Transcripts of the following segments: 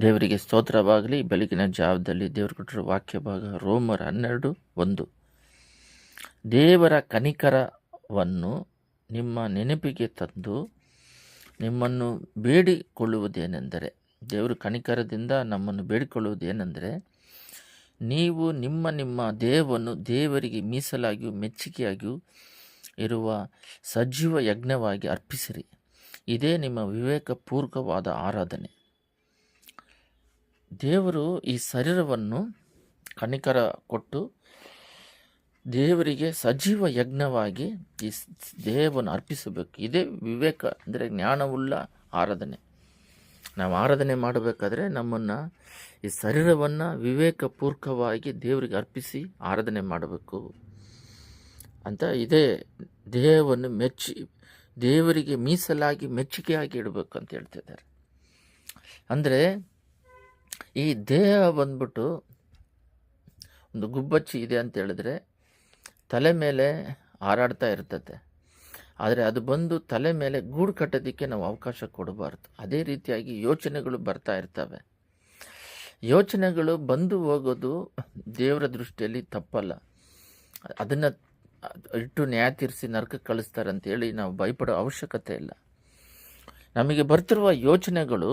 ದೇವರಿಗೆ ಸ್ತೋತ್ರವಾಗಲಿ. ಬೆಳಗಿನ ಜಾವದಲ್ಲಿ ದೇವರು ಕೊಟ್ಟರು ವಾಕ್ಯ ಭಾಗ ರೋಮರ್ ಹನ್ನೆರಡು ಒಂದು. ದೇವರ ಕನಿಕರವನ್ನು ನಿಮ್ಮ ನೆನಪಿಗೆ ತಂದು ನಿಮ್ಮನ್ನು ಬೇಡಿಕೊಳ್ಳುವುದೇನೆಂದರೆ, ದೇವರು ಕನಿಕರದಿಂದ ನಮ್ಮನ್ನು ಬೇಡಿಕೊಳ್ಳುವುದೇನೆಂದರೆ, ನೀವು ನಿಮ್ಮ ನಿಮ್ಮ ದೇಹವನ್ನು ದೇವರಿಗೆ ಮೀಸಲಾಗಿಯೂ ಮೆಚ್ಚುಗೆಯಾಗಿಯೂ ಇರುವ ಸಜೀವ ಯಜ್ಞವಾಗಿ ಅರ್ಪಿಸಿರಿ. ಇದೇ ನಿಮ್ಮ ವಿವೇಕಪೂರ್ವಕವಾದ ಆರಾಧನೆ. ದೇವರು ಈ ಶರೀರವನ್ನು ಕನಿಕರ ಕೊಟ್ಟು ದೇವರಿಗೆ ಸಜೀವ ಯಜ್ಞವಾಗಿ ಈ ದೇಹವನ್ನು ಅರ್ಪಿಸಬೇಕು. ಇದೇ ವಿವೇಕ ಅಂದರೆ ಜ್ಞಾನವುಳ್ಳ ಆರಾಧನೆ. ನಾವು ಆರಾಧನೆ ಮಾಡಬೇಕಾದ್ರೆ ನಮ್ಮನ್ನು ಈ ಶರೀರವನ್ನು ವಿವೇಕಪೂರ್ವಕವಾಗಿ ದೇವರಿಗೆ ಅರ್ಪಿಸಿ ಆರಾಧನೆ ಮಾಡಬೇಕು ಅಂತ ಇದೇ ದೇಹವನ್ನು ಮೆಚ್ಚಿ, ದೇವರಿಗೆ ಮೀಸಲಾಗಿ ಮೆಚ್ಚುಗೆಯಾಗಿ ಇಡಬೇಕು ಅಂತ ಹೇಳ್ತಿದ್ದಾರೆ. ಅಂದರೆ ಈ ದೇಹ ಬಂದ್ಬಿಟ್ಟು ಒಂದು ಗುಬ್ಬಚ್ಚಿ ಇದೆ ಅಂತ ಹೇಳಿದ್ರೆ ತಲೆ ಮೇಲೆ ಹಾರಾಡ್ತಾ ಇರ್ತದೆ ಆದರೆ ಅದು ಬಂದು ತಲೆ ಮೇಲೆ ಗೂಡು ಕಟ್ಟೋದಕ್ಕೆ ನಾವು ಅವಕಾಶ ಕೊಡಬಾರ್ದು. ಅದೇ ರೀತಿಯಾಗಿ ಯೋಚನೆಗಳು ಬರ್ತಾ ಇರ್ತವೆ. ಯೋಚನೆಗಳು ಬಂದು ಹೋಗೋದು ದೇವರ ದೃಷ್ಟಿಯಲ್ಲಿ ತಪ್ಪಲ್ಲ. ಅದನ್ನು ಇಟ್ಟು ನ್ಯಾಯ ತೀರಿಸಿ ನರಕಕ್ಕೆ ಕಳಿಸ್ತಾರೆ ಅಂತೇಳಿ ನಾವು ಭಯಪಡೋ ಅವಶ್ಯಕತೆ ಇಲ್ಲ. ನಮಗೆ ಬರ್ತಿರುವ ಯೋಚನೆಗಳು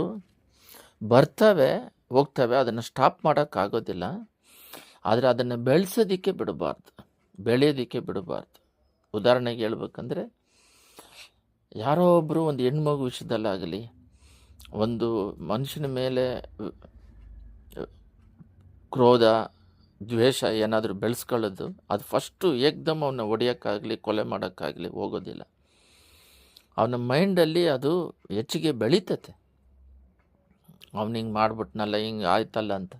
ಬರ್ತವೆ ಹೋಗ್ತವೆ, ಅದನ್ನು ಸ್ಟಾಪ್ ಮಾಡೋಕ್ಕಾಗೋದಿಲ್ಲ. ಆದರೆ ಅದನ್ನು ಬೆಳೆಸೋದಕ್ಕೆ ಬಿಡಬಾರ್ದು, ಬೆಳೆಯೋದಕ್ಕೆ ಬಿಡಬಾರ್ದು. ಉದಾಹರಣೆಗೆ ಹೇಳ್ಬೇಕಂದ್ರೆ, ಯಾರೋ ಒಬ್ಬರು ಒಂದು ಹೆಣ್ಮಗು ವಿಷಯದಲ್ಲಾಗಲಿ, ಒಂದು ಮನುಷ್ಯನ ಮೇಲೆ ಕ್ರೋಧ, ದ್ವೇಷ ಏನಾದರೂ ಬೆಳೆಸ್ಕೊಳ್ಳೋದು, ಅದು ಫಸ್ಟು ಏಕ್ದಮ್ ಅವನ್ನ ಹೊಡೆಯೋಕ್ಕಾಗಲಿ, ಕೊಲೆ ಮಾಡೋಕ್ಕಾಗಲಿ ಹೋಗೋದಿಲ್ಲ. ಅವನ ಮೈಂಡಲ್ಲಿ ಅದು ಹೆಚ್ಚಿಗೆ ಬೆಳೀತತೆ. ಅವ್ನು ಹಿಂಗೆ ಮಾಡಿಬಿಟ್ನಲ್ಲ, ಹಿಂಗೆ ಆಯ್ತಲ್ಲ ಅಂತ.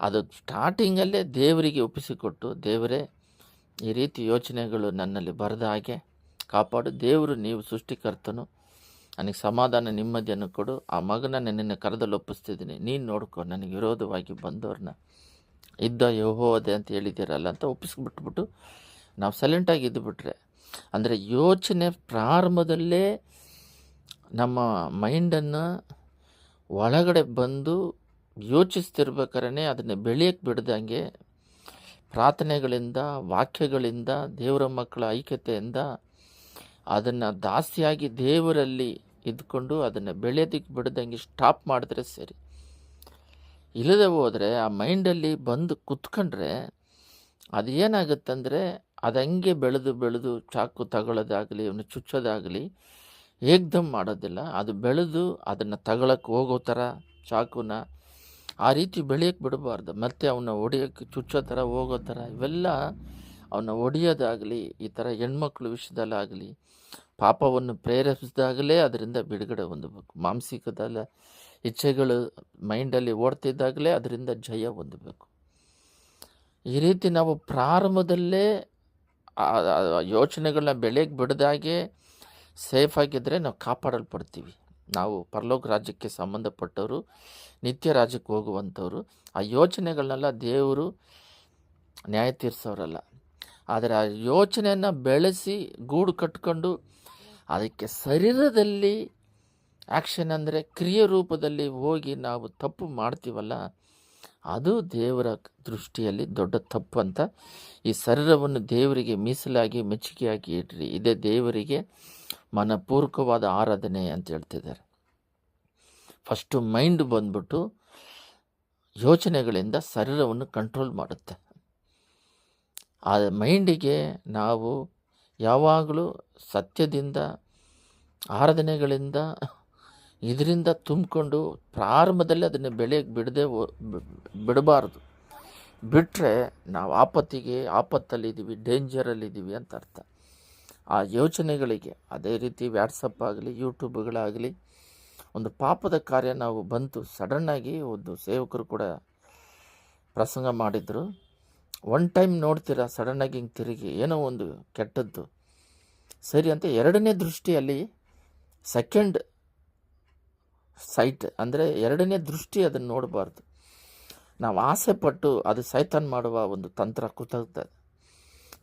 ಅದು ಸ್ಟಾರ್ಟಿಂಗಲ್ಲೇ ದೇವರಿಗೆ ಒಪ್ಪಿಸಿಕೊಟ್ಟು ದೇವರೇ, ಈ ರೀತಿ ಯೋಚನೆಗಳು ನನ್ನಲ್ಲಿ ಬರದ ಹಾಗೆ ಕಾಪಾಡು. ದೇವರು ನೀವು ಸೃಷ್ಟಿಕರ್ತನು. ನನಗೆ ಸಮಾಧಾನ ನೆಮ್ಮದಿಯನ್ನು ಕೊಡು. ಆ ಮಗನ ನಿನ್ನ ಕರೆದಲ್ಲಿ ಒಪ್ಪಿಸ್ತಿದ್ದೀನಿ. ನೀನು ನೋಡ್ಕೊ, ನನಗೆ ವಿರೋಧವಾಗಿ ಬಂದವ್ರನ್ನ. ಇದ್ದ ಯೋಹೋದೆ ಅಂತ ಹೇಳಿದ್ದೀರಲ್ಲ ಅಂತ ಒಪ್ಪಿಸ್ಬಿಟ್ಬಿಟ್ಟು ನಾವು ಸೈಲೆಂಟಾಗಿ ಇದ್ದುಬಿಟ್ರೆ ಅಂದರೆ ಯೋಚನೆ ಪ್ರಾರಂಭದಲ್ಲೇ ನಮ್ಮ ಮೈಂಡನ್ನು ಒಳಗಡೆ ಬಂದು ಯೋಚಿಸ್ತಿರ್ಬೇಕಾರೆ ಅದನ್ನು ಬೆಳೆಯಕ್ಕೆ ಬಿಡ್ದಂಗೆ ಪ್ರಾರ್ಥನೆಗಳಿಂದ, ವಾಕ್ಯಗಳಿಂದ, ದೇವರ ಮಕ್ಕಳ ಐಕ್ಯತೆಯಿಂದ ಅದನ್ನು ದಾಸಿಯಾಗಿ ದೇವರಲ್ಲಿ ಇದ್ಕೊಂಡು ಅದನ್ನು ಬೆಳೆಯೋದಕ್ಕೆ ಬಿಡ್ದಂಗೆ ಸ್ಟಾಪ್ ಮಾಡಿದ್ರೆ ಸರಿ. ಇಲ್ಲದೆ ಹೋದರೆ ಆ ಮೈಂಡಲ್ಲಿ ಬಂದು ಕುತ್ಕೊಂಡ್ರೆ ಅದು ಏನಾಗುತ್ತಂದರೆ ಅದು ಹಂಗೆ ಬೆಳೆದು ಬೆಳೆದು ಚಾಕು ತಗೊಳ್ಳೋದಾಗಲಿ ಅವನು ಚುಚ್ಚೋದಾಗಲಿ ಏಕ್ದಮ್ ಮಾಡೋದಿಲ್ಲ. ಅದು ಬೆಳೆದು ಅದನ್ನು ತಗೊಳಕ್ಕೆ ಹೋಗೋ ಥರ ಚಾಕುನ ಆ ರೀತಿ ಬೆಳೆಯೋಕ್ಕೆ ಬಿಡಬಾರ್ದು. ಮತ್ತು ಅವನ್ನ ಹೊಡೆಯೋಕ್ಕೆ ಚುಚ್ಚೋ ಥರ ಹೋಗೋ ಥರ ಇವೆಲ್ಲ ಅವನ್ನ ಹೊಡೆಯೋದಾಗಲಿ, ಈ ಥರ ಹೆಣ್ಮಕ್ಳು ವಿಷಯದಲ್ಲಾಗಲಿ, ಪಾಪವನ್ನು ಪ್ರೇರೇಪಿಸಿದಾಗಲೇ ಅದರಿಂದ ಬಿಡುಗಡೆ ಹೊಂದಬೇಕು. ಮಾನಸಿಕದಲ್ಲ ಇಚ್ಛೆಗಳು ಮೈಂಡಲ್ಲಿ ಓಡ್ತಿದ್ದಾಗಲೇ ಅದರಿಂದ ಜಯ ಹೊಂದಬೇಕು. ಈ ರೀತಿ ನಾವು ಪ್ರಾರಂಭದಲ್ಲೇ ಯೋಚನೆಗಳನ್ನ ಬೆಳೆಗೆ ಬಿಡದಾಗೆ ಸೇಫ್ ಆಗಿದ್ದರೆ ನಾವು ಕಾಪಾಡಲ್ಪಡ್ತೀವಿ. ನಾವು ಪರಲೋಕ ರಾಜ್ಯಕ್ಕೆ ಸಂಬಂಧಪಟ್ಟವರು, ನಿತ್ಯ ರಾಜ್ಯಕ್ಕೆ ಹೋಗುವಂಥವ್ರು, ಆ ಯೋಚನೆಗಳನ್ನೆಲ್ಲ ದೇವರು ನ್ಯಾಯ ತೀರಿಸೋರಲ್ಲ. ಆದರೆ ಆ ಯೋಚನೆಯನ್ನು ಬೆಳೆಸಿ ಗೂಡು ಕಟ್ಕೊಂಡು ಅದಕ್ಕೆ ಶರೀರದಲ್ಲಿ ಆ್ಯಕ್ಷನ್ ಅಂದರೆ ಕ್ರಿಯೆ ರೂಪದಲ್ಲಿ ಹೋಗಿ ನಾವು ತಪ್ಪು ಮಾಡ್ತೀವಲ್ಲ, ಅದು ದೇವರ ದೃಷ್ಟಿಯಲ್ಲಿ ದೊಡ್ಡ ತಪ್ಪು ಅಂತ ಈ ಶರೀರವನ್ನು ದೇವರಿಗೆ ಮೀಸಲಾಗಿ, ಮೆಚ್ಚುಗೆಯಾಗಿ ಇಡ್ರಿ. ಇದೇ ದೇವರಿಗೆ ಮನಪೂರ್ವಕವಾದ ಆರಾಧನೆ ಅಂತ ಹೇಳ್ತಿದ್ದಾರೆ. ಫಸ್ಟು ಮೈಂಡ್ ಬಂದ್ಬಿಟ್ಟು ಯೋಚನೆಗಳಿಂದ ಶರೀರವನ್ನು ಕಂಟ್ರೋಲ್ ಮಾಡುತ್ತೆ. ಆ ಮೈಂಡಿಗೆ ನಾವು ಯಾವಾಗಲೂ ಸತ್ಯದಿಂದ, ಆರಾಧನೆಗಳಿಂದ, ಇದರಿಂದ ತುಂಬಿಕೊಂಡು ಪ್ರಾರಂಭದಲ್ಲಿ ಅದನ್ನು ಬೆಳೆಯಕ್ಕೆ ಬಿಡದೆ ಬಿಡಬಾರ್ದು. ಬಿಟ್ಟರೆ ನಾವು ಆಪತ್ತಿಗೆ, ಆಪತ್ತಲ್ಲಿದ್ದೀವಿ ಡೇಂಜರಲ್ಲಿದ್ದೀವಿ ಅಂತ ಅರ್ಥ. ಆ ಯೋಚನೆಗಳಿಗೆ, ಅದೇ ರೀತಿ ವ್ಯಾಟ್ಸಪ್ ಆಗಲಿ ಯೂಟ್ಯೂಬ್ಗಳಾಗಲಿ ಒಂದು ಪಾಪದ ಕಾರ್ಯ ನಾವು ಬಂತು ಸಡನ್ನಾಗಿ ಒಂದು ಸೇವಕರು ಕೂಡ ಪ್ರಸಂಗ ಮಾಡಿದರು. ಒನ್ ಟೈಮ್ ನೋಡ್ತೀರಾ ಸಡನ್ನಾಗಿ ಹಿಂಗೆ ತಿರುಗಿ, ಏನೋ ಒಂದು ಕೆಟ್ಟದ್ದು. ಸರಿ ಅಂತ ಎರಡನೇ ದೃಷ್ಟಿಯಲ್ಲಿ ಸೆಕೆಂಡ್ ಸೈಟ್ ಅಂದರೆ ಎರಡನೇ ದೃಷ್ಟಿ ಅದನ್ನು ನೋಡಬಾರ್ದು. ನಾವು ಆಸೆ ಪಟ್ಟು ಅದು ಸೈತಾನ್ ಮಾಡುವ ಒಂದು ತಂತ್ರ ಕೃತಜ್ಞತೆ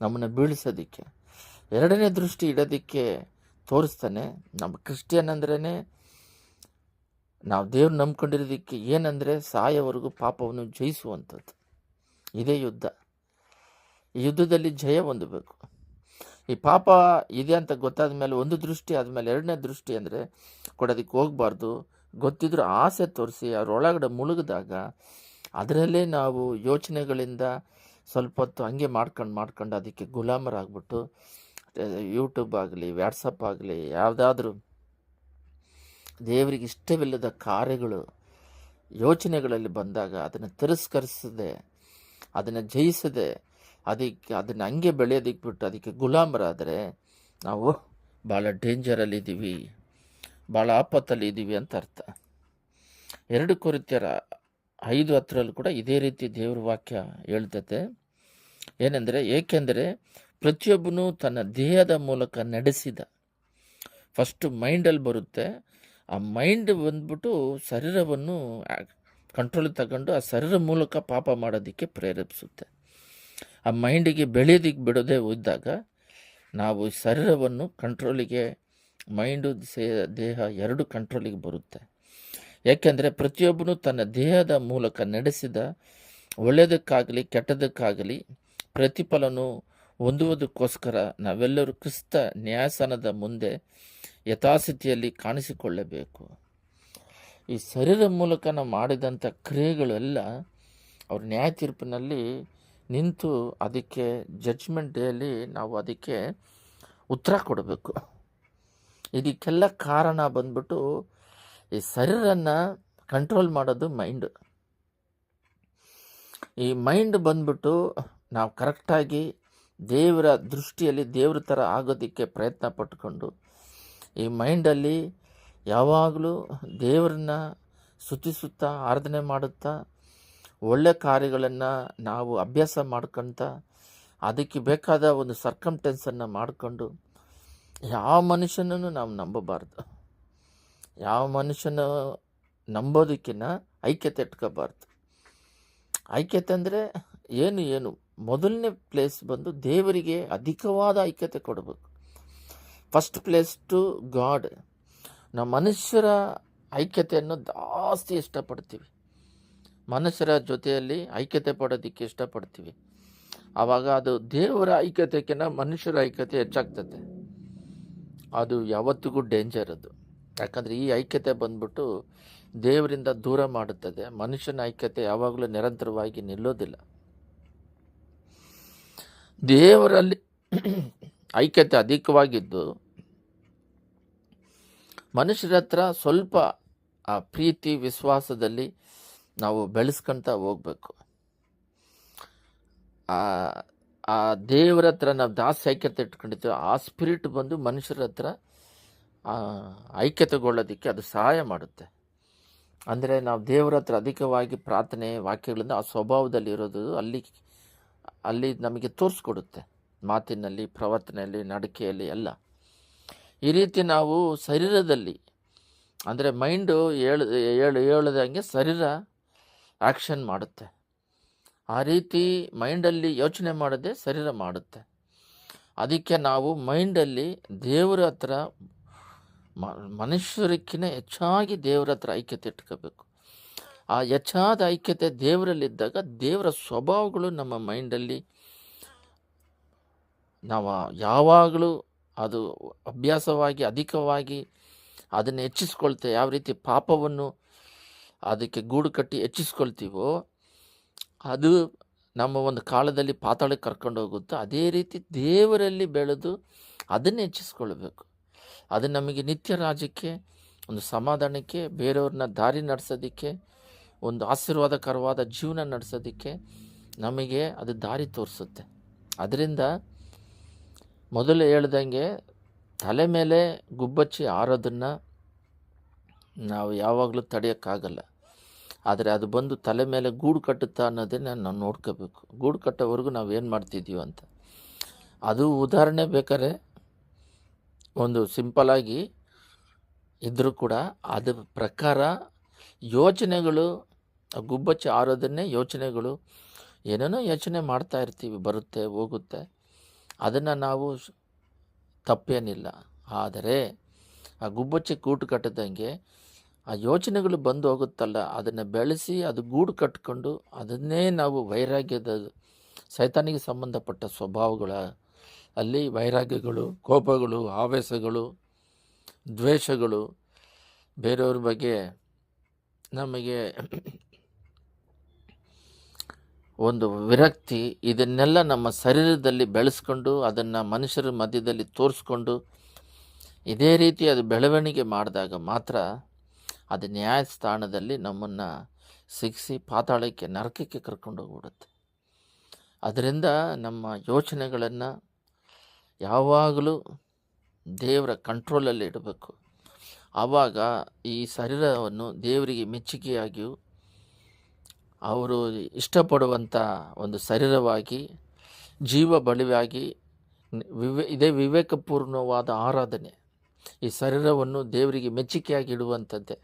ನಮ್ಮನ್ನು ಬೀಳಿಸೋದಕ್ಕೆ. ಎರಡನೇ ದೃಷ್ಟಿ ಇಡೋದಕ್ಕೆ ತೋರಿಸ್ತಾನೆ, ನಮ್ಮ ಕ್ರಿಶ್ಚಿಯನ್ ಅಂದ್ರೇ ನಾವು ದೇವ್ರು ನಂಬ್ಕೊಂಡಿರೋದಕ್ಕೆ ಏನಂದರೆ ಸಾಯವರೆಗೂ ಪಾಪವನ್ನು ಜಯಿಸುವಂಥದ್ದು. ಇದೇ ಯುದ್ಧ. ಈ ಯುದ್ಧದಲ್ಲಿ ಜಯ ಹೊಂದಬೇಕು. ಈ ಪಾಪ ಇದೆ ಅಂತ ಗೊತ್ತಾದ ಮೇಲೆ ಒಂದು ದೃಷ್ಟಿ, ಆದಮೇಲೆ ಎರಡನೇ ದೃಷ್ಟಿ ಅಂದರೆ ಕೊಡೋದಕ್ಕೆ ಹೋಗಬಾರ್ದು. ಗೊತ್ತಿದ್ರೂ ಆಸೆ ತೋರಿಸಿ ಅವರೊಳಗಡೆ ಮುಳುಗಿದಾಗ ಅದರಲ್ಲೇ ನಾವು ಯೋಚನೆಗಳಿಂದ ಸ್ವಲ್ಪ ಹೊತ್ತು ಹಂಗೆ ಮಾಡ್ಕೊಂಡು ಮಾಡ್ಕೊಂಡು ಅದಕ್ಕೆ ಗುಲಾಮರಾಗ್ಬಿಟ್ಟು ಯೂಟ್ಯೂಬ್ ಆಗಲಿ ವ್ಯಾಟ್ಸಪ್ ಆಗಲಿ, ಯಾವುದಾದ್ರೂ ದೇವರಿಗೆ ಇಷ್ಟವಿಲ್ಲದ ಕಾರ್ಯಗಳು, ಯೋಚನೆಗಳಲ್ಲಿ ಬಂದಾಗ ಅದನ್ನು ತಿರಸ್ಕರಿಸದೆ, ಅದನ್ನು ಜಯಿಸದೆ, ಅದಕ್ಕೆ, ಅದನ್ನು ಹಂಗೆ ಬೆಳೆಯೋದಕ್ಕೆ ಬಿಟ್ಟು ಅದಕ್ಕೆ ಗುಲಾಮರಾದರೆ ನಾವು ಭಾಳ ಡೇಂಜರಲ್ಲಿದ್ದೀವಿ ಭಾಳ ಆಪತ್ತಲ್ಲಿ ಇದ್ದೀವಿ ಅಂತ ಅರ್ಥ. ಎರಡು ಕೊರಿತ್ಯರ ಐದು ಹತ್ತರಲ್ಲೂ ಕೂಡ ಇದೇ ರೀತಿ ದೇವ್ರ ವಾಕ್ಯ ಹೇಳ್ತತೆ. ಏನೆಂದರೆ, ಏಕೆಂದರೆ ಪ್ರತಿಯೊಬ್ಬನು ತನ್ನ ದೇಹದ ಮೂಲಕ ನಡೆಸಿದ. ಫಸ್ಟು ಮೈಂಡಲ್ಲಿ ಬರುತ್ತೆ. ಆ ಮೈಂಡ್ ಬಂದ್ಬಿಟ್ಟು ಶರೀರವನ್ನು ಕಂಟ್ರೋಲ್ ತಗೊಂಡು ಆ ಶರೀರ ಮೂಲಕ ಪಾಪ ಮಾಡೋದಕ್ಕೆ ಪ್ರೇರೇಪಿಸುತ್ತೆ. ಆ ಮೈಂಡಿಗೆ ಬೆಳೆಯೋದಕ್ಕೆ ಬಿಡೋದೇ ಇದ್ದಾಗ ನಾವು ಶರೀರವನ್ನು ಕಂಟ್ರೋಲಿಗೆ ಮೈಂಡು ದೇಹ ಎರಡು ಕಂಟ್ರೋಲಿಗೆ ಬರುತ್ತೆ. ಯಾಕೆಂದರೆ ಪ್ರತಿಯೊಬ್ಬನು ತನ್ನ ದೇಹದ ಮೂಲಕ ನಡೆಸಿದ ಒಳ್ಳೆಯದಕ್ಕಾಗಲಿ ಕೆಟ್ಟದಕ್ಕಾಗಲಿ ಪ್ರತಿಫಲನು ಹೊಂದುವುದಕ್ಕೋಸ್ಕರ ನಾವೆಲ್ಲರೂ ಕ್ರಿಸ್ತ ನ್ಯಾಯಸನದ ಮುಂದೆ ಯಥಾಸ್ಥಿತಿಯಲ್ಲಿ ಕಾಣಿಸಿಕೊಳ್ಳಬೇಕು. ಈ ಶರೀರ ಮೂಲಕ ನಾವು ಮಾಡಿದಂಥ ಕ್ರಿಯೆಗಳೆಲ್ಲ ಅವ್ರ ನ್ಯಾಯ ತೀರ್ಪಿನಲ್ಲಿ ನಿಂತು ಅದಕ್ಕೆ ಜಡ್ಜ್ಮೆಂಟ್ ಡೇಯಲ್ಲಿ ನಾವು ಅದಕ್ಕೆ ಉತ್ತರ ಕೊಡಬೇಕು. ಇದಕ್ಕೆಲ್ಲ ಕಾರಣ ಬಂದ್ಬಿಟ್ಟು ಈ ಶರೀರನ್ನು ಕಂಟ್ರೋಲ್ ಮಾಡೋದು ಮೈಂಡ್ ಈ ಮೈಂಡ್ ಬಂದ್ಬಿಟ್ಟು ನಾವು ಕರೆಕ್ಟಾಗಿ ದೇವರ ದೃಷ್ಟಿಯಲ್ಲಿ ದೇವ್ರ ಥರ ಆಗೋದಕ್ಕೆ ಪ್ರಯತ್ನ ಪಟ್ಕೊಂಡು ಈ ಮೈಂಡಲ್ಲಿ ಯಾವಾಗಲೂ ದೇವರನ್ನ ಸ್ತುತಿಸುತ್ತಾ ಆರಾಧನೆ ಮಾಡುತ್ತಾ, ಒಳ್ಳೆ ಕಾರ್ಯಗಳನ್ನು ನಾವು ಅಭ್ಯಾಸ ಮಾಡ್ಕೊತ, ಅದಕ್ಕೆ ಬೇಕಾದ ಒಂದು ಸರ್ಕಮ್ಟೆನ್ಸನ್ನು ಮಾಡಿಕೊಂಡು, ಯಾವ ಮನುಷ್ಯನನ್ನು ನಾವು ನಂಬಬಾರ್ದು. ಯಾವ ಮನುಷ್ಯನ ನಂಬೋದಕ್ಕಿನ್ನ ಐಕ್ಯತೆ ಇಟ್ಕೋಬಾರ್ದು. ಐಕ್ಯತೆ ಅಂದರೆ ಏನು ಏನು? ಮೊದಲನೇ ಪ್ಲೇಸ್ ಬಂದು ದೇವರಿಗೆ ಅಧಿಕವಾದ ಐಕ್ಯತೆ ಕೊಡಬೇಕು. ಫಸ್ಟ್ ಪ್ಲೇಸ್ ಟು ಗಾಡ್ ನಾವು ಮನುಷ್ಯರ ಐಕ್ಯತೆಯನ್ನು ಜಾಸ್ತಿ ಇಷ್ಟಪಡ್ತೀವಿ. ಮನುಷ್ಯರ ಜೊತೆಯಲ್ಲಿ ಐಕ್ಯತೆ ಪಡೋದಕ್ಕೆ ಇಷ್ಟಪಡ್ತೀವಿ. ಆವಾಗ ಅದು ದೇವರ ಐಕ್ಯತೆಗಿಂತ ಮನುಷ್ಯರ ಐಕ್ಯತೆ ಹೆಚ್ಚಾಗ್ತದೆ. ಅದು ಯಾವತ್ತಿಗೂ ಡೇಂಜರ್ ಅದು. ಯಾಕಂದರೆ ಈ ಐಕ್ಯತೆ ಬಂದ್ಬಿಟ್ಟು ದೇವರಿಂದ ದೂರ ಮಾಡುತ್ತದೆ. ಮನುಷ್ಯನ ಐಕ್ಯತೆ ಯಾವಾಗಲೂ ನಿರಂತರವಾಗಿ ನಿಲ್ಲೋದಿಲ್ಲ. ದೇವರಲ್ಲಿ ಐಕ್ಯತೆ ಅಧಿಕವಾಗಿದ್ದು ಮನುಷ್ಯರ ಹತ್ರ ಸ್ವಲ್ಪ ಆ ಪ್ರೀತಿ, ವಿಶ್ವಾಸದಲ್ಲಿ ನಾವು ಬೆಳೆಸ್ಕೊಳ್ತಾ ಹೋಗ್ಬೇಕು. ಆ ದೇವರ ಹತ್ರ ನಾವು ಜಾಸ್ತಿ ಐಕ್ಯತೆ ಇಟ್ಕೊಂಡಿರ್ತೀವಿ, ಆ ಸ್ಪಿರಿಟ್ ಬಂದು ಮನುಷ್ಯರ ಹತ್ರ ಐಕ್ಯತೆಗೊಳ್ಳೋದಕ್ಕೆ ಅದು ಸಹಾಯ ಮಾಡುತ್ತೆ. ಅಂದರೆ ನಾವು ದೇವರ ಹತ್ರ ಅಧಿಕವಾಗಿ ಪ್ರಾರ್ಥನೆ, ವಾಕ್ಯಗಳಿಂದ ಆ ಸ್ವಭಾವದಲ್ಲಿ ಇರೋದು ಅಲ್ಲಿ ಅಲ್ಲಿ ನಮಗೆ ತೋರಿಸ್ಕೊಡುತ್ತೆ. ಮಾತಿನಲ್ಲಿ ಪ್ರವರ್ತನೆಯಲ್ಲಿ ನಡಿಕೆಯಲ್ಲಿ ಎಲ್ಲ. ಈ ರೀತಿ ನಾವು ಶರೀರದಲ್ಲಿ, ಅಂದರೆ ಮೈಂಡು ಹೇಳ ಹೇಳ ಹೇಳದಂಗೆ ಶರೀರ ಆ್ಯಕ್ಷನ್ ಮಾಡುತ್ತೆ. ಆ ರೀತಿ ಮೈಂಡಲ್ಲಿ ಯೋಚನೆ ಮಾಡದೆ ಶರೀರ ಮಾಡುತ್ತೆ. ಅದಕ್ಕೆ ನಾವು ಮೈಂಡಲ್ಲಿ ದೇವರ ಹತ್ರ ಮನುಷ್ಯರಕ್ಕಿಂತ ಹೆಚ್ಚಾಗಿ ದೇವರ ಹತ್ರ ಐಕ್ಯತೆ ಇಟ್ಕೋಬೇಕು. ಆ ಹೆಚ್ಚಾದ ಐಕ್ಯತೆ ದೇವರಲ್ಲಿದ್ದಾಗ ದೇವರ ಸ್ವಭಾವಗಳು ನಮ್ಮ ಮೈಂಡಲ್ಲಿ ನಾವು ಯಾವಾಗಲೂ ಅದು ಅಭ್ಯಾಸವಾಗಿ, ಅಧಿಕವಾಗಿ ಅದನ್ನು ಹೆಚ್ಚಿಸ್ಕೊಳ್ತೆ, ಯಾವ ರೀತಿ ಪಾಪವನ್ನು ಅದಕ್ಕೆ ಗೂಡು ಕಟ್ಟಿ ಹೆಚ್ಚಿಸ್ಕೊಳ್ತೀವೋ, ಅದು ನಮ್ಮ ಒಂದು ಕಾಲದಲ್ಲಿ ಪಾತಾಳಕ್ಕೆ ಕರ್ಕೊಂಡು ಹೋಗುತ್ತೋ. ಅದೇ ರೀತಿ ದೇವರಲ್ಲಿ ಬೆಳೆದು ಅದನ್ನು ಹೆಚ್ಚಿಸ್ಕೊಳ್ಬೇಕು. ಅದು ನಮಗೆ ನಿತ್ಯ ರಾಜ್ಯಕ್ಕೆ, ಒಂದು ಸಮಾಧಾನಕ್ಕೆ, ಬೇರೆಯವ್ರನ್ನ ದಾರಿ ನಡೆಸೋದಕ್ಕೆ ಒಂದು ಆಶೀರ್ವಾದಕರವಾದ ಜೀವನ ನಡೆಸೋದಕ್ಕೆ ನಮಗೆ ಅದು ದಾರಿ ತೋರಿಸುತ್ತೆ. ಅದರಿಂದ ಮೊದಲು ಹೇಳ್ದಂಗೆ ತಲೆ ಮೇಲೆ ಗುಬ್ಬಚ್ಚಿ ಆರೋದನ್ನು ನಾವು ಯಾವಾಗಲೂ ತಡೆಯೋಕ್ಕಾಗಲ್ಲ. ಆದರೆ ಅದು ಬಂದು ತಲೆ ಮೇಲೆ ಗೂಡು ಕಟ್ಟುತ್ತಾ ಅನ್ನೋದನ್ನು ನಾವು ನೋಡ್ಕೋಬೇಕು. ಗೂಡು ಕಟ್ಟೋವರೆಗೂ ನಾವು ಏನು ಮಾಡ್ತಿದ್ದೀವಿ ಅಂತ. ಅದು ಉದಾಹರಣೆ ಬೇಕಾದ್ರೆ ಒಂದು ಸಿಂಪಲಾಗಿ ಇದ್ದರೂ ಕೂಡ ಅದ್ರ ಪ್ರಕಾರ ಯೋಚನೆಗಳು ಆ ಗುಬ್ಬಚ್ಚಿ ಆರೋದನ್ನೇ ಯೋಚನೆಗಳು ಏನೇನೋ ಯೋಚನೆ ಮಾಡ್ತಾ ಇರ್ತೀವಿ, ಬರುತ್ತೆ, ಹೋಗುತ್ತೆ. ಅದನ್ನು ನಾವು ತಪ್ಪೇನಿಲ್ಲ. ಆದರೆ ಆ ಗುಬ್ಬಚ್ಚಿ ಕೂಟು ಕಟ್ಟದಂಗೆ ಆ ಯೋಚನೆಗಳು ಬಂದು ಹೋಗುತ್ತಲ್ಲ, ಅದನ್ನು ಬೆಳೆಸಿ ಅದು ಗೂಡು ಕಟ್ಕೊಂಡು ಅದನ್ನೇ ನಾವು ವೈರಾಗ್ಯದ ಸೈತಾನಿಗೆ ಸಂಬಂಧಪಟ್ಟ ಸ್ವಭಾವಗಳ ಅಲ್ಲಿ ವೈರಾಗ್ಯಗಳು, ಕೋಪಗಳು, ಆವೇಶಗಳು, ದ್ವೇಷಗಳು ಬೇರೆಯವ್ರ ಬಗ್ಗೆ ನಮಗೆ ಒಂದು ವಿರಕ್ತಿ ಇದನ್ನೆಲ್ಲ ನಮ್ಮ ಶರೀರದಲ್ಲಿ ಬೆಳೆಸ್ಕೊಂಡು ಅದನ್ನು ಮನುಷ್ಯರ ಮಧ್ಯದಲ್ಲಿ ತೋರಿಸ್ಕೊಂಡು ಇದೇ ರೀತಿ ಅದು ಬೆಳವಣಿಗೆ ಮಾಡಿದಾಗ ಮಾತ್ರ ಅದು ನ್ಯಾಯಸ್ಥಾನದಲ್ಲಿ ನಮ್ಮನ್ನು ಸಿಗಿಸಿ ಪಾತಾಳಕ್ಕೆ, ನರಕಕ್ಕೆ ಕರ್ಕೊಂಡು ಹೋಗ್ಬಿಡುತ್ತೆ. ಅದರಿಂದ ನಮ್ಮ ಯೋಚನೆಗಳನ್ನು ಯಾವಾಗಲೂ ದೇವರ ಕಂಟ್ರೋಲಲ್ಲಿ ಇಡಬೇಕು. ಆವಾಗ ಈ ಶರೀರವನ್ನು ದೇವರಿಗೆ ಮೆಚ್ಚುಗೆಯಾಗಿಯೂ ಅವರು ಇಷ್ಟಪಡುವಂಥ ಒಂದು ಶರೀರವಾಗಿ, ಜೀವ ಬಳಿವಾಗಿ ವಿವೇ, ಇದೇ ವಿವೇಕಪೂರ್ಣವಾದ ಆರಾಧನೆ. ಈ ಶರೀರವನ್ನು ದೇವರಿಗೆ ಮೆಚ್ಚುಗೆಯಾಗಿ ಇಡುವಂಥದ್ದೇ.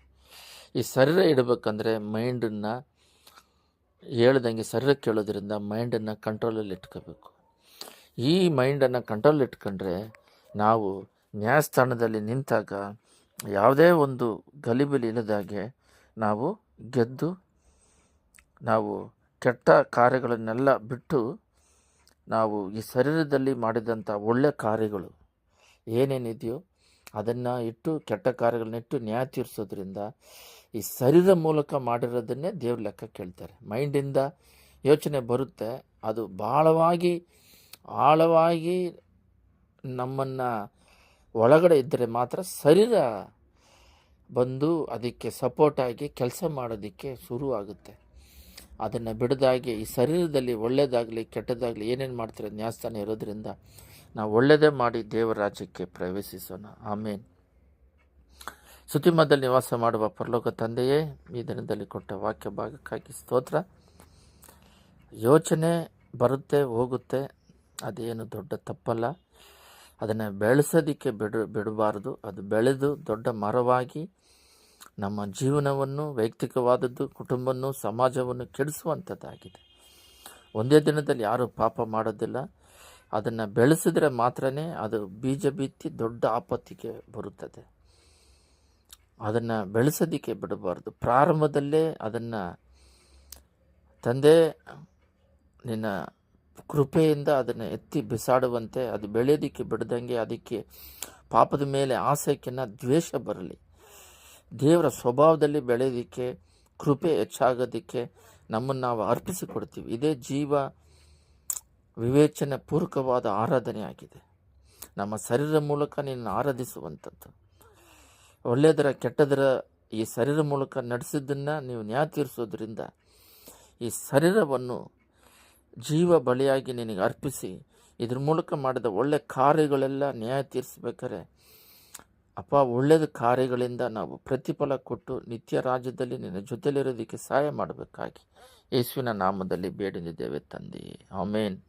ಈ ಶರೀರ ಇಡಬೇಕಂದ್ರೆ ಮೈಂಡನ್ನು ಹೇಳ್ದಂಗೆ, ಶರೀರ ಕೇಳೋದ್ರಿಂದ ಮೈಂಡನ್ನು ಕಂಟ್ರೋಲಲ್ಲಿ ಇಟ್ಕೋಬೇಕು. ಈ ಮೈಂಡನ್ನು ಕಂಟ್ರೋಲ್ ಇಟ್ಕೊಂಡ್ರೆ ನಾವು ನ್ಯಾಯಸ್ಥಾನದಲ್ಲಿ ನಿಂತಾಗ ಯಾವುದೇ ಒಂದು ಗಲಿಬಿಲಿ ಇಲ್ಲದಾಗೆ ನಾವು ಗೆದ್ದು ನಾವು ಕೆಟ್ಟ ಕಾರ್ಯಗಳನ್ನೆಲ್ಲ ಬಿಟ್ಟು ನಾವು ಈ ಶರೀರದಲ್ಲಿ ಮಾಡಿದಂಥ ಒಳ್ಳೆಯ ಕಾರ್ಯಗಳು ಏನೇನಿದೆಯೋ ಅದನ್ನು ಇಟ್ಟು ಕೆಟ್ಟ ಕಾರ್ಯಗಳನ್ನಿಟ್ಟು ನ್ಯಾಯ ತೀರಿಸೋದ್ರಿಂದ ಈ ಶರೀರ ಮೂಲಕ ಮಾಡಿರೋದನ್ನೇ ದೇವ್ರ ಲೆಕ್ಕ ಕೇಳ್ತಾರೆ. ಮೈಂಡಿಂದ ಯೋಚನೆ ಬರುತ್ತೆ. ಅದು ಭಾಳವಾಗಿ ಆಳವಾಗಿ ನಮ್ಮನ್ನು ಒಳಗಡೆ ಇದ್ದರೆ ಮಾತ್ರ ಶರೀರ ಬಂದು ಅದಕ್ಕೆ ಸಪೋರ್ಟಾಗಿ ಕೆಲಸ ಮಾಡೋದಕ್ಕೆ ಶುರುವಾಗುತ್ತೆ. ಅದನ್ನು ಬಿಡದಾಗಿ ಈ ಶರೀರದಲ್ಲಿ ಒಳ್ಳೆಯದಾಗಲಿ ಕೆಟ್ಟದಾಗಲಿ ಏನೇನು ಮಾಡ್ತಾರೆ, ನ್ಯಾಸ್ತಾನ ಇರೋದ್ರಿಂದ ನಾವು ಒಳ್ಳೆಯದೇ ಮಾಡಿ ದೇವರ ರಾಜ್ಯಕ್ಕೆ ಪ್ರವೇಶಿಸೋಣ. ಆಮೇನ್. ಸುತಿಮದಲ್ಲಿ ನಿವಾಸ ಮಾಡುವ ಪರಲೋಕ ತಂದೆಯೇ, ಈ ದಿನದಲ್ಲಿ ಕೊಟ್ಟ ವಾಕ್ಯ ಭಾಗಕ್ಕಾಗಿ ಸ್ತೋತ್ರ. ಯೋಚನೆ ಬರುತ್ತೆ, ಹೋಗುತ್ತೆ, ಅದೇನು ದೊಡ್ಡ ತಪ್ಪಲ್ಲ. ಅದನ್ನು ಬೆಳೆಸೋದಕ್ಕೆ ಬಿಡು, ಬಿಡಬಾರ್ದು. ಅದು ಬೆಳೆದು ದೊಡ್ಡ ಮರವಾಗಿ ನಮ್ಮ ಜೀವನವನ್ನು, ವೈಯಕ್ತಿಕವಾದದ್ದು, ಕುಟುಂಬವನ್ನು, ಸಮಾಜವನ್ನು ಕೆಡಿಸುವಂಥದ್ದಾಗಿದೆ. ಒಂದೇ ದಿನದಲ್ಲಿ ಯಾರೂ ಪಾಪ ಮಾಡೋದಿಲ್ಲ. ಅದನ್ನು ಬೆಳೆಸಿದ್ರೆ ಮಾತ್ರನೇ ಅದು ಬೀಜ ಬಿತ್ತಿ ದೊಡ್ಡ ಆಪತ್ತಿಗೆ ಬರುತ್ತದೆ. ಅದನ್ನು ಬೆಳೆಸೋದಕ್ಕೆ ಬಿಡಬಾರ್ದು. ಪ್ರಾರಂಭದಲ್ಲೇ ಅದನ್ನು ತಂದೆ ನಿನ್ನ ಕೃಪೆಯಿಂದ ಅದನ್ನು ಎತ್ತಿ ಬಿಸಾಡುವಂತೆ, ಅದು ಬೆಳೆಯೋದಕ್ಕೆ ಬಿಡದಂಗೆ, ಅದಕ್ಕೆ ಪಾಪದ ಮೇಲೆ ಆಸೆಕ್ಕಿನ್ನ ದ್ವೇಷ ಬರಲಿ. ದೇವರ ಸ್ವಭಾವದಲ್ಲಿ ಬೆಳೆಯೋದಕ್ಕೆ, ಕೃಪೆ ಹೆಚ್ಚಾಗೋದಕ್ಕೆ ನಮ್ಮನ್ನು ನಾವು ಅರ್ಪಿಸಿಕೊಡ್ತೀವಿ. ಇದೇ ಜೀವ ವಿವೇಚನೆ ಪೂರ್ವಕವಾದ ಆರಾಧನೆ ಆಗಿದೆ ನಮ್ಮ ಶರೀರ ಮೂಲಕ ನಿನ್ನ ಆರಾಧಿಸುವಂಥದ್ದು. ಒಳ್ಳೆಯದರ ಕೆಟ್ಟದರ ಈ ಶರೀರ ಮೂಲಕ ನಡೆಸಿದ್ದನ್ನು ನೀವು ನ್ಯಾಯ ತೀರಿಸೋದ್ರಿಂದ ಈ ಶರೀರವನ್ನು ಜೀವ ಬಲಿಯಾಗಿ ನಿನಗೆ ಅರ್ಪಿಸಿ, ಇದ್ರ ಮೂಲಕ ಮಾಡಿದ ಒಳ್ಳೆ ಕಾರ್ಯಗಳೆಲ್ಲ ನ್ಯಾಯ ತೀರಿಸ್ಬೇಕಾದ್ರೆ ಅಪ್ಪ ಒಳ್ಳೆಯದು ಕಾರ್ಯಗಳಿಂದ ನಾವು ಪ್ರತಿಫಲ ಕೊಟ್ಟು ನಿತ್ಯ ರಾಜ್ಯದಲ್ಲಿ ನಿನ್ನ ಜೊತೆಲಿರೋದಕ್ಕೆ ಸಹಾಯ ಮಾಡಬೇಕಾಗಿ. ಯೇಸುವಿನ ನಾಮದಲ್ಲಿ ಬೇಡಿದ್ದೇವೆ ತಂದೆ. ಆಮೇನ್.